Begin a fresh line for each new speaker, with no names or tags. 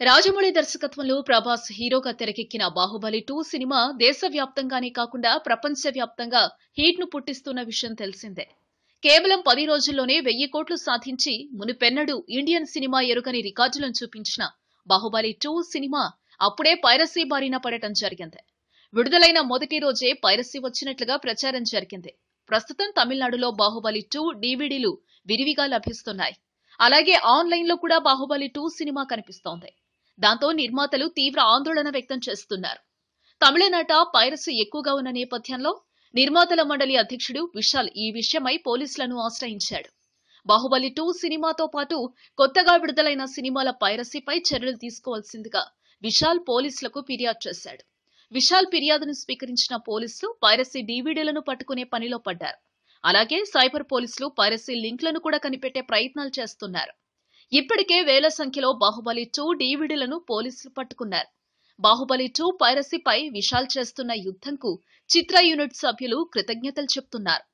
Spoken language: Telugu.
రాజమౌళి దర్శకత్వంలో ప్రభాస్ హీరోగా తెరకెక్కిన బాహుబలి టూ సినిమా దేశవ్యాప్తంగానే కాకుండా ప్రపంచవ్యాప్తంగా హీట్ను పుట్టిస్తున్న విషయం తెలిసిందే. కేవలం పది రోజుల్లోనే వెయ్యి కోట్లు సాధించి మునుపెన్నడూ ఇండియన్ సినిమా ఎరుగని రికార్డులను చూపించిన బాహుబలి టూ సినిమా అప్పుడే పైరసీ బారిన పడటం జరిగింది. విడుదలైన మొదటి రోజే పైరసీ వచ్చినట్లుగా ప్రచారం జరిగింది. ప్రస్తుతం తమిళనాడులో బాహుబలి టూ డీవీడీలు విరివిగా లభిస్తున్నాయి. అలాగే ఆన్లైన్లో కూడా బాహుబలి టూ సినిమా కనిపిస్తోంది. దాంతో నిర్మాతలు తీవ్ర ఆందోళన వ్యక్తం చేస్తున్నారు. తమిళనాట పైరసీ ఎక్కువగా ఉన్న నేపథ్యంలో నిర్మాతల మండలి అధ్యక్షుడు విశాల్ ఈ విషయమై పోలీసులను ఆశ్రయించాడు. బాహుబలి టూ సినిమాతో పాటు కొత్తగా విడుదలైన సినిమాల పైరసీపై చర్యలు తీసుకోవాల్సిందిగా విశాల్ పోలీసులకు ఫిర్యాదు చేశాడు. విశాల్ ఫిర్యాదును స్వీకరించిన పోలీసులు పైరసీ డీవీడీలను పట్టుకునే పనిలో పడ్డారు. అలాగే సైబర్ పోలీసులు పైరసీ లింక్లను కూడా కనిపెట్టే ప్రయత్నాలు చేస్తున్నారు. ఇప్పటికే వేల సంఖ్యలో బాహుబలి టూ డీవీడీలను పోలీసులు పట్టుకున్నారు. బాహుబలి టూ పైరసీపై విశాల్ చేస్తున్న యుద్ధంకు చిత్ర యూనిట్ సభ్యులు కృతజ్ఞతలు చెప్తున్నారు.